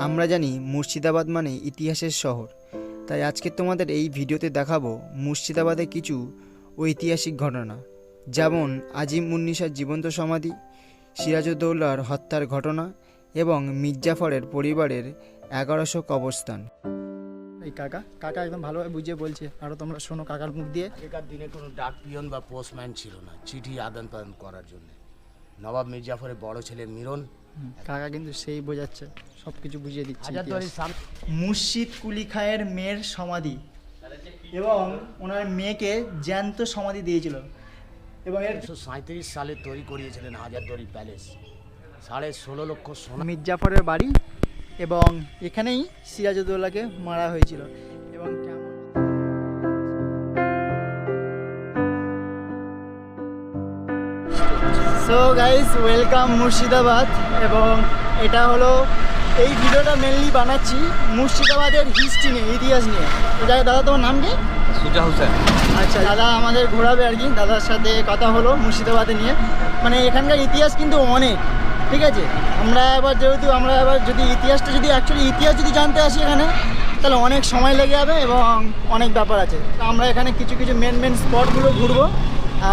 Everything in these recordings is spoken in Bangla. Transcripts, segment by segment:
আমরা জানি মুর্শিদাবাদ মানে ইতিহাসের শহর। তাই আজকে তোমাদের এই ভিডিওতে দেখাবো মুর্শিদাবাদের কিছু ঐতিহাসিক ঘটনা। যেমন আজিম মুন্নিসার জীবন্ত সমাধি সিরাজউদ্দৌলার হত্যার ঘটনা এবং মির্জাফরের পরিবারের এগারোশো কবরস্থান। এই কাকা কাকা একদম ভালোভাবে বুঝিয়ে বলছে। আরও তোমরা শোনো কাকার মুখ দিয়ে। আগেকার দিনে কোনো ডাক পিয়ন বা পোস্টম্যান ছিল না চিঠি আদান প্রদান করার জন্য। নবাব মির্জাফরের বড় ছেলে মিরন কাকা কিন্তু সেই বোঝাচ্ছে সব কিছু বুঝিয়ে দিচ্ছে মুর্শিদ কুলি খায়ের মেয়ের সমাধি এবং ওনার মেয়েকে জ্যান্ত সমাধি দিয়েছিল। এবং এর সাঁত্রিশ সালে তৈরি করিয়েছিলেন হাজারদুয়ারি প্যালেস। সাড়ে ষোলো লক্ষ সোনা মির্জাফরের বাড়ি এবং এখানেই সিরাজউদ্দৌলাকে মারা হয়েছিল। এবং সো গাইস ওয়েলকাম মুর্শিদাবাদ এবং এটা হলো এই ভিডিওটা মেনলি বানাচ্ছি মুর্শিদাবাদের হিস্ট্রি নিয়ে ইতিহাস নিয়ে। তো যাই দাদা তোমার নাম কি? সুজা হোসেন। আচ্ছা দাদা আমাদের ঘোরাবে আর কি। দাদার সাথে কথা হলো মুর্শিদাবাদে নিয়ে। মানে এখানকার ইতিহাস কিন্তু অনেক ঠিক আছে? আমরা এবার যেহেতু আমরা এবার যদি ইতিহাসটা যদি অ্যাকচুয়ালি ইতিহাস যদি জানতে আসি এখানে তাহলে অনেক সময় লেগে যাবে এবং অনেক ব্যাপার আছে। তো আমরা এখানে কিছু কিছু মেন মেন স্পটগুলো ঘুরবো।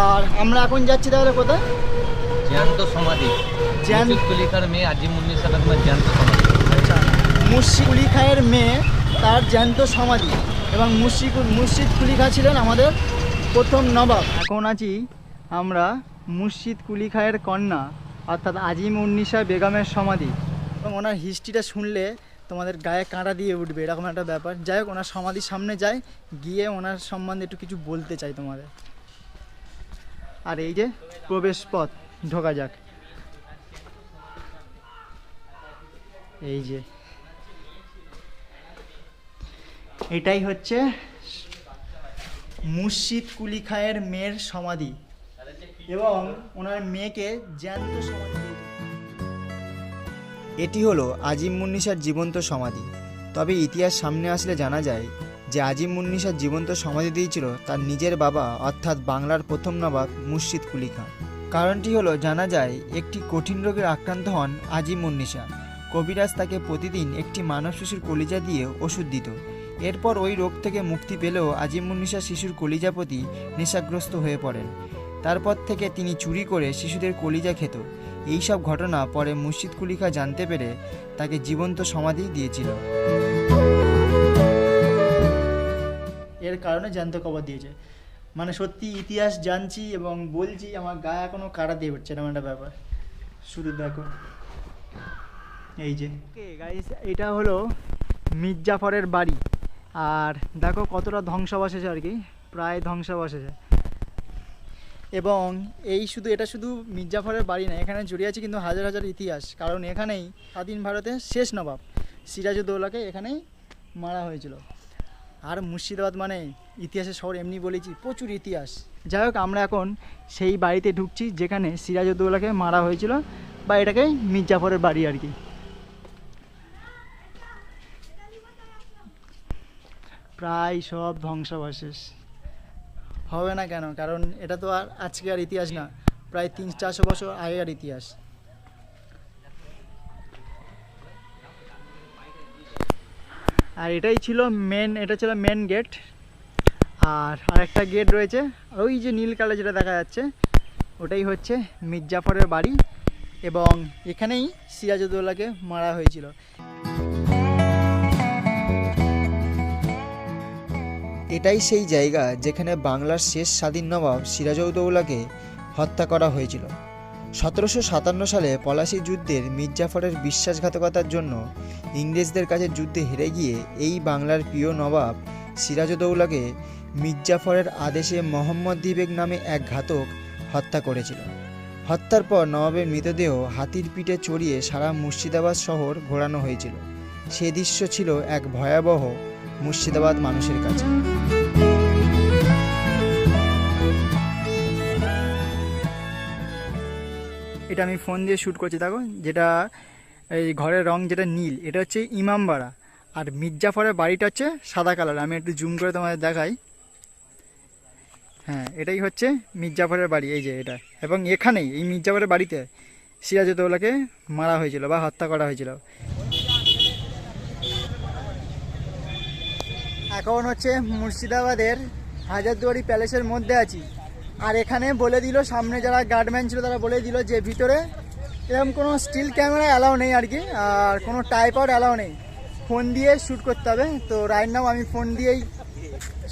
আর আমরা এখন যাচ্ছি তাহলে কোথায়? জ্যান্ত সমাধি জ্যান্ত- কুলিকার মেয়ে আজিম উন্নিস আহমেদ জ্যান্ত সমাধি আচ্ছা মুর্শিদ কুলি খায়ের মেয়ে তার জ্যান্ত সমাধি এবং মুর্শিদ মুর্শিদ কুলি খা ছিলেন আমাদের প্রথম নবাব। এখন আছি আমরা মুর্শিদ কুলি খায়ের কন্যা অর্থাৎ আজিম উন্নিশা বেগমের সমাধি। এবং ওনার হিস্ট্রিটা শুনলে তোমাদের গায়ে কাঁটা দিয়ে উঠবে এরকম একটা ব্যাপার। যাই হোক ওনার সমাধির সামনে যায় গিয়ে ওনার সম্বন্ধে একটু কিছু বলতে চাই তোমাদের। আর এই যে প্রবেশ পথ ঢোকা যাক। এই যে। এটাই হচ্ছে মুর্শিদ কুলি খায়ের মেয়ের সমাধি এবং ওনার মেয়েকে জ্যান্ত সমাধি। এটি হলো আজিম মুন্নিসার জীবন্ত সমাধি। তবে ইতিহাস সামনে আসলে জানা যায় যে আজিম মুন্নিসার জীবন্ত সমাধি দিয়েছিল তার নিজের বাবা, অর্থাৎ বাংলার প্রথম নবাব মুর্শিদ কুলি খান। কারণটি হলো, জানা যায়, একটি কঠিন রোগে আক্রান্ত হন আজিম মুন্নিসা কবিরাজ তাকে প্রতিদিন একটি মানব শিশুর কলিজা দিয়ে ওষুধ দিত। এরপর ওই রোগ থেকে মুক্তি পেলেও আজিম মুন্নিসা শিশুর কলিজা প্রতি নেশাগ্রস্ত হয়ে পড়েন। তারপর থেকে তিনি চুরি করে শিশুদের কলিজা খেত। এই সব ঘটনা পরে মুর্শিদ কুলিখা জানতে পেরে তাকে জীবন্ত সমাধি দিয়েছিল। এর কারণে জ্যান্ত কবর দিয়েছে। মানে সত্যি ইতিহাস জানছি এবং বলছি আমার গায়ে এখনও কাটা দিয়ে উঠছে এরকম একটা ব্যাপার। শুধু দেখো। এই যে। গাইস এটা হলো মির্জাফরের বাড়ি। আর দেখো কতটা ধ্বংসাবশেষ আর কি প্রায় ধ্বংসাবশেষে এবং এই শুধু এটা শুধু মির্জাফরের বাড়ি না এখানে জড়িয়ে আছে কিন্তু হাজার হাজার ইতিহাস। কারণ এখানেই স্বাধীন ভারতের শেষ নবাব সিরাজউদ্দৌলাকে এখানেই মারা হয়েছিল। আর মুর্শিদাবাদ মানে ইতিহাসের শহর এমনি বলেছি, প্রচুর ইতিহাস। যাই হোক, আমরা এখন সেই বাড়িতে ঢুকছি যেখানে সিরাজউদ্দৌলাকে মারা হয়েছিল বা এটাকে মির্জাফরের বাড়ি আর কি। প্রায় সব ধ্বংসাবশেষ। হবে না কেন? কারণ এটা তো আর আজকে আর ইতিহাস না। প্রায় তিন চারশো বছর আগেকার ইতিহাস। আর এটাই ছিল মেন এটা ছিল মেন গেট আর আরেকটা গেট রয়েছে ওই যে নীল কালার যেটা দেখা যাচ্ছে, ওটাই হচ্ছে মির্জাফরের বাড়ি এবং এখানেই সিরাজউদ্দৌলাকে মারা হয়েছিল। এটাই সেই জায়গা যেখানে বাংলার শেষ স্বাধীন নবাব সিরাজউদ্দৌলাকে হত্যা করা হয়েছিল। সতেরোশো সাতান্ন সালে পলাশি যুদ্ধের মির্জাফরের বিশ্বাসঘাতকতার জন্য ইংরেজদের কাছে যুদ্ধে হেরে গিয়ে এই বাংলার প্রিয় নবাব সিরাজউদ্দৌলাকে মির্জাফরের আদেশে মোহাম্মদ দিবেক নামে এক ঘাতক হত্যা করেছিল। হত্যার পর নবাবের মৃতদেহ হাতির পিঠে চড়িয়ে সারা মুর্শিদাবাদ শহর ঘোরানো হয়েছিল। সে দৃশ্য ছিল এক ভয়াবহ মুর্শিদাবাদ মানুষের কাছে। এটা আমি ফোন দিয়ে শ্যুট করছি, দেখো, যেটা, এই ঘরের রং যেটা নীল, এটা হচ্ছে ইমামবাড়া। আর মির্জাফরের বাড়িটা হচ্ছে সাদা কালার, আমি একটু জুম করে তোমাদের দেখাই। হ্যাঁ এটাই হচ্ছে মির্জাফরের বাড়ি, এই যে এটা। এবং এখানেই, এই মির্জাফরের বাড়িতে সিরাজউদ্দৌলাকে মারা হয়েছিল বা হত্যা করা হয়েছিল। এখন হচ্ছে মুর্শিদাবাদের হাজারদুয়ারি প্যালেসের মধ্যে আছি। আর এখানে বলে দিল, সামনে যারা গার্ডম্যান ছিল তারা বলে দিল যে ভিতরে এরকম কোনো স্টিল ক্যামেরা অ্যালাউ নেই আর কি, আর কোনো টাইপড অ্যালাউ নেই। ফোন দিয়ে শ্যুট করতে হবে। তো রাইট নাও আমি ফোন দিয়েই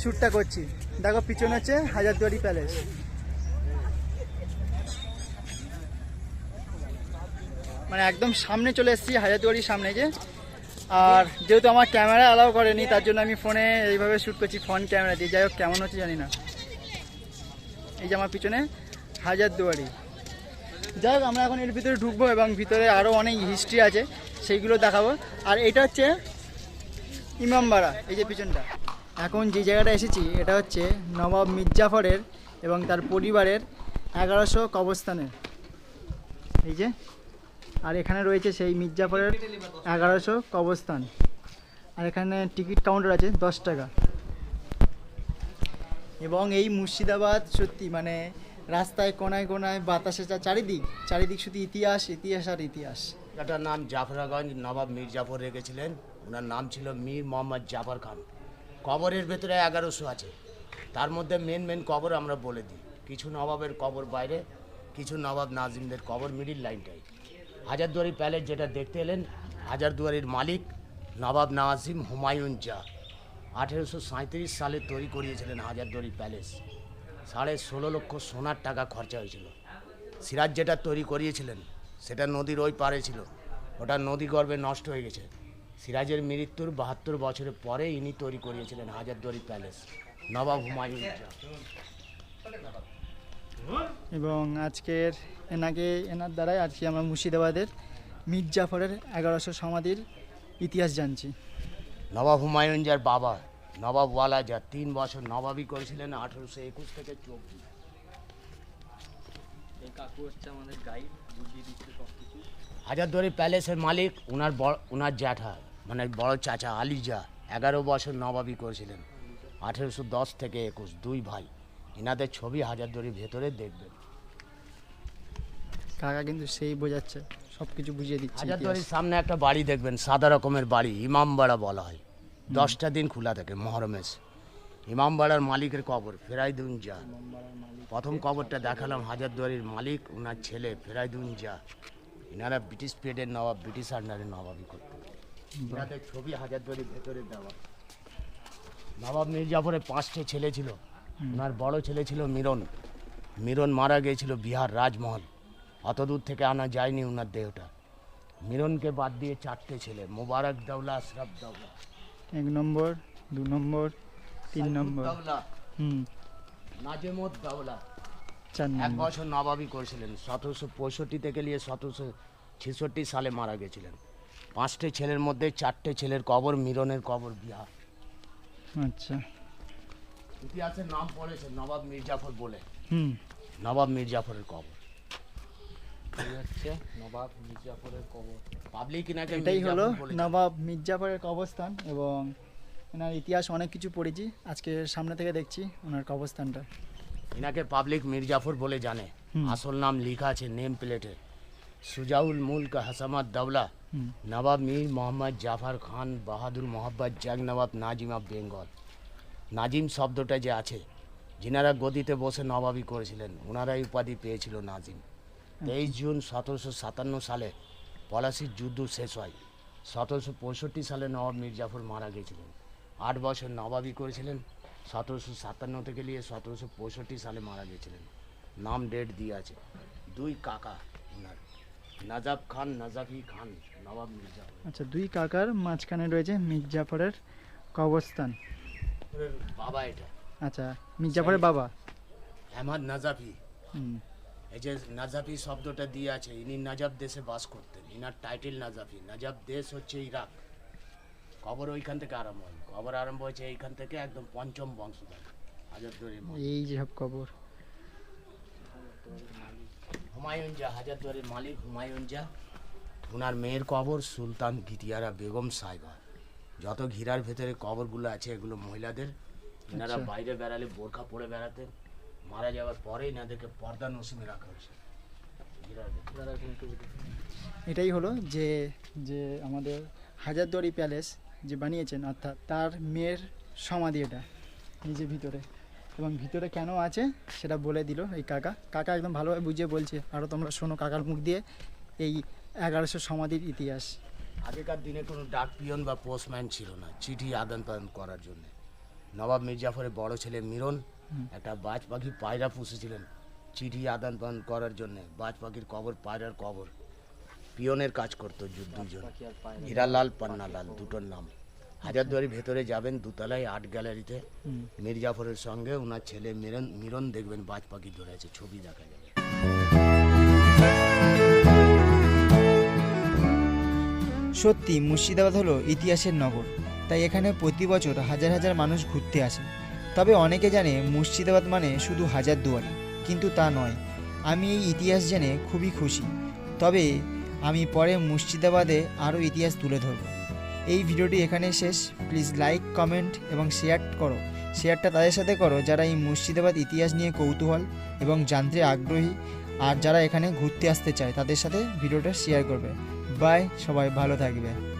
শ্যুটটা করছি। দেখো পিছনে হচ্ছে হাজারদুয়ারি প্যালেস মানে একদম সামনে চলে এসেছি, হাজারদুয়ারির সামনে যে। আর যেহেতু আমার ক্যামেরা অ্যালাউ করেনি, তার জন্য আমি ফোনে এইভাবে শ্যুট করছি ফ্রন্ট ক্যামেরা দিয়ে। যাই হোক, কেমন হচ্ছে জানি না। এই যে আমার পিছনে হাজারদুয়ারি যাই হোক আমরা এখন এর ভিতরে ঢুকবো এবং ভিতরে আরও অনেক হিস্ট্রি আছে, সেইগুলো দেখাবো। আর এটা হচ্ছে ইমামবাড়া, এই যে পিছনটা। এখন যে জায়গাটা এসেছি, এটা হচ্ছে নবাব মির্জাফরের এবং তার পরিবারের এগারোশো কবরস্থানের। এই যে, আর এখানে রয়েছে সেই মির্জাফরের এগারোশো কবরস্থান। আর এখানে টিকিট কাউন্টার আছে দশ টাকা। এবং এই মুর্শিদাবাদ সত্যি মানে রাস্তায়, কোনায় কোনায় বাতাসে চারিদিক চারিদিক শুধু ইতিহাস ইতিহাস আর ইতিহাস। এটার নাম জাফরাগঞ্জ নবাব মীর জাফর রেখেছিলেন ওনার নাম ছিল মীর মোহাম্মদ জাফর খান। কবরের ভেতরে এগারোশো আছে। তার মধ্যে মেন মেন কবর আমরা বলে দিই। কিছু নবাবের কবর বাইরে, কিছু নবাব নাজিমদের কবর মিডিল লাইনটাই হাজারদুয়ারি প্যালেস যেটা দেখতে এলেন, হাজারদুয়ারির মালিক নবাব নাজিম হুমায়ুন জা আঠেরোশো সালে তৈরি করিয়েছিলেন হাজারদুয়ারি প্যালেস। সাড়ে ষোলো লক্ষ সোনার টাকা খরচা হয়েছিল। সিরাজ যেটা তৈরি করিয়েছিলেন, সেটা নদীর ওই পারে ছিল। ওটা নদী গর্ভে নষ্ট হয়ে গেছে। সিরাজের মৃত্যুর বাহাত্তর বছরের পরে ইনি তৈরি করিয়েছিলেন হাজারদুয়ারি প্যালেস। নবাব হুমায়ুন এবং আজকের এনাকে, এনার দ্বারাই আজকে আমরা মুর্শিদাবাদের মীর জাফরের এগারোশো সমাধির ইতিহাস জানছি। নবাব হুমায়ুন যার বাবা নবাব ওয়ালাজা তিন বছর নবাবই করেছিলেন আঠেরোশো একুশ থেকে চব্বিশ। কাকু হচ্ছে আমাদের গাইড বুঝিয়ে দিচ্ছে সব কিছু হাজারদুয়ারি প্যালেসের মালিক ওনার বড় ওনার জ্যাঠা মানে বড় চাচা আলিজা এগারো বছর নবাবি করেছিলেন আঠেরোশো দশ থেকে একুশ দুই ভাই। এনাদের ছবি হাজারদুয়ারির ভেতরে দেখবেন। কাকা কিন্তু সেই বোঝাচ্ছে সব কিছু বুঝিয়ে দিচ্ছে। হাজারদুয়ারির সামনে একটা বাড়ি দেখবেন সাদা রকমের বাড়ি ইমামবাড়া বলা হয়। দশটা দিন খোলা থাকে মহরমেশ ইমামবাড়ার মালিকের কবর ফেরাইদুন জা প্রথম কবরটা দেখালাম হাজারদুয়ারির মালিক ওনার ছেলে ফেরাইদুন জা এনারা ব্রিটিশ পিরিয়ডের নবাব, ব্রিটিশ আন্ডারে নবাবি করতেন এনাদের ছবি হাজারদুয়ারির ভেতরে দেওয়া। নবাব মির্জাফরের পাঁচটি ছেলে ছিল। ওনার বড় ছেলে ছিল মিরন। মিরন মারা গিয়েছিল বিহার রাজমহল। অত দূর থেকে আনা যায়নি ওনার দেহটা। মিরনকে বাদ দিয়ে চারটে ছেলে, মোবারক দৌলা আশরাফ দৌলা এক নম্বর দু নম্বর তিন নম্বর। হুম। নাজেমত দৌলা চার এক বছর নবাবই করেছিলেন। সতেরোশো পঁয়ষট্টি থেকে নিয়ে সতেরোশো ছেষট্টি সালে মারা গেছিলেন। পাঁচটে ছেলের মধ্যে চারটে ছেলের কবর মিরনের কবর বিহার। আচ্ছা। ইতিহাসের নাম পড়েছে নবাব মির্জাফর বলে। হুম। নবাব মির্জাফরের কবর এই হচ্ছে নবাব মির্জাফরের কবর পাবলিক নাকি এটাই হলো নবাব মির্জাফরের কবরস্থান এবং এনার ইতিহাস অনেক কিছু পড়েছি আজকে সামনে থেকে দেখছি ওনার কবরস্থানটা। এনাকে পাবলিক মির্জাফর বলে জানে। আসল নাম লেখা আছে নেম প্লেটে সুজাউল মুলক হাসামাদ দাওলা নবাব মীর মোহাম্মদ জাফর খান বাহাদুর মোহাম্মদ জাগ নবাব নাজিম অফ বেঙ্গল। নাজিম শব্দটা যে আছে যিনারা গদিতে বসে নবাবি করেছিলেন ওনারাই উপাধি পেয়েছিল নাজিম। তেইশ জুন সতেরোশো সাতান্ন সালে পলাশির যুদ্ধ শেষ হয়। সতেরোশো পঁয়ষট্টি সালে নবাব মীর জাফর মারা গেছিলেন। আট বছর নবাবি করেছিলেন। সতেরোশো সাতান্ন থেকে নিয়ে সতেরোশো পঁয়ষট্টি সালে মারা গেছিলেন। নাম ডেট দিয়ে আছে। দুই কাকা ওনার। নাজাব খান নাজাফি খান নবাব মির্জাফর। আচ্ছা দুই কাকার মাঝখানে রয়েছে মির্জাফরের কবরস্থান। বাবা এটা। আচ্ছা মির্জাফরের বাবা? আহমদ নাজাফি। হুম। এই যে নাজাফি শব্দটা দিয়ে আছে ইনি নাজাব দেশে বাস করতেন ইনার টাইটেল নাজাফি। নাজাব দেশ হচ্ছে ইরাক। কবর ওইখান থেকে আরম্ভ হয়। কবর আরম্ভ হয়েছে এইখান থেকে একদম পঞ্চম বংশধর হাজারদুয়ারির মালিক। এই যে সব কবর। হুমায়ুন যা হাজারদুয়ারির মালিক হুমায়ুন যা ওনার মেয়ের কবর সুলতান গিতিয়ারা বেগম সাহেবা যত ঘিরার ভেতরে কবরগুলো আছে এগুলো মহিলাদের। এনারা আচ্ছা। বাইরে বেড়ালে বোরখা পরে বেড়াতেন। মারা যাওয়ার পরে এনাদেরকে পর্দা নসিমে রাখা হয়েছে। এটাই হলো যে যে আমাদের হাজারদুয়ারি প্যালেস যে বানিয়েছেন অর্থাৎ তার মেয়ের সমাধি এটা নিজের ভিতরে। এবং ভিতরে কেন আছে সেটা বলে দিল এই কাকা। কাকা একদম ভালোভাবে বুঝিয়ে বলছে আরও তোমরা শোনো কাকার মুখ দিয়ে এই এগারোশো সমাধির ইতিহাস। আগেকার দিনে কোনো ডাক পিয়ন বা পোস্টম্যান ছিল না চিঠি আদান প্রদান করার জন্য। নবাব মির্জাফরের বড় ছেলে মিরন একটা বাজ পাখি পায়রা পুষেছিলেন চিঠি আদান প্রদান করার জন্য বাজ পাখির কবর পায়রার কবর। পিয়নের কাজ করতো দুজন। হীরালাল পান্নালাল দুটোর নাম। হাজারদুয়ারির ভেতরে যাবেন দুতলায় আর্ট গ্যালারিতে। মির্জাফরের সঙ্গে ওনার ছেলে মিরন মিরন দেখবেন বাজ পাখি ধরে আছে ছবি দেখা যাবে। সত্যি মুর্শিদাবাদ হলো ইতিহাসের নগর। তাই এখানে প্রতি বছর হাজার হাজার মানুষ ঘুরতে আসে। তবে অনেকে জানে মুর্শিদাবাদ মানে শুধু হাজার দুয়ারি, কিন্তু তা নয়। আমি এই ইতিহাস জেনে খুবই খুশি। তবে আমি পরে মুর্শিদাবাদে আরও ইতিহাস তুলে ধরব। এই ভিডিওটি এখানে শেষ। প্লিজ লাইক, কমেন্ট এবং শেয়ার করো। শেয়ারটা তাদের সাথে করো যারা এই মুর্শিদাবাদ ইতিহাস নিয়ে কৌতূহল এবং জানতে আগ্রহী। আর যারা এখানে ঘুরতে আসতে চায় তাদের সাথে ভিডিওটা শেয়ার করবে। বাই, সবাই ভালো থাকবে।